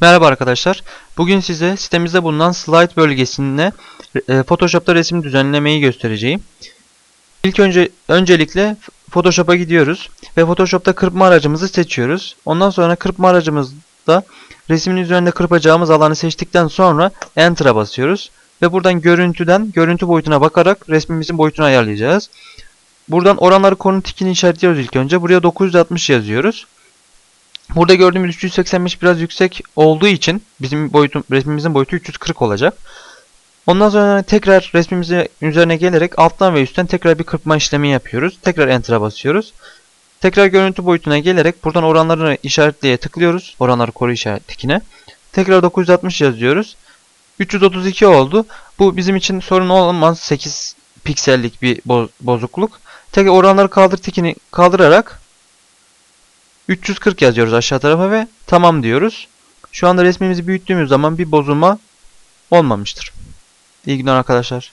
Merhaba arkadaşlar. Bugün size sitemizde bulunan slide bölgesinde e, Photoshop'ta resim düzenlemeyi göstereceğim. İlk önce öncelikle Photoshop'a gidiyoruz ve Photoshop'ta kırpma aracımızı seçiyoruz. Ondan sonra kırpma aracımızda resmin üzerinde kırpacağımız alanı seçtikten sonra Enter'a basıyoruz ve buradan görüntüden görüntü boyutuna bakarak resmimizin boyutunu ayarlayacağız. Buradan oranları konu tikini işaretliyoruz ilk önce. Buraya 960 yazıyoruz. Burada gördüğümüz 385 biraz yüksek olduğu için bizim boyutum, resmimizin boyutu 340 olacak. Ondan sonra tekrar resmimizin üzerine gelerek alttan ve üstten tekrar bir kırpma işlemi yapıyoruz. Tekrar Enter'a basıyoruz. Tekrar görüntü boyutuna gelerek buradan oranlarını işaretleye tıklıyoruz. Oranları koru işaretikine. Tekrar 960 yazıyoruz. 332 oldu. Bu bizim için sorun olmaz. 8 piksellik bir bozukluk. Tekrar oranları kaldır tikini kaldırarak 340 yazıyoruz aşağı tarafa ve tamam diyoruz. Şu anda resmimizi büyüttüğümüz zaman bir bozulma olmamıştır. İyi günler arkadaşlar.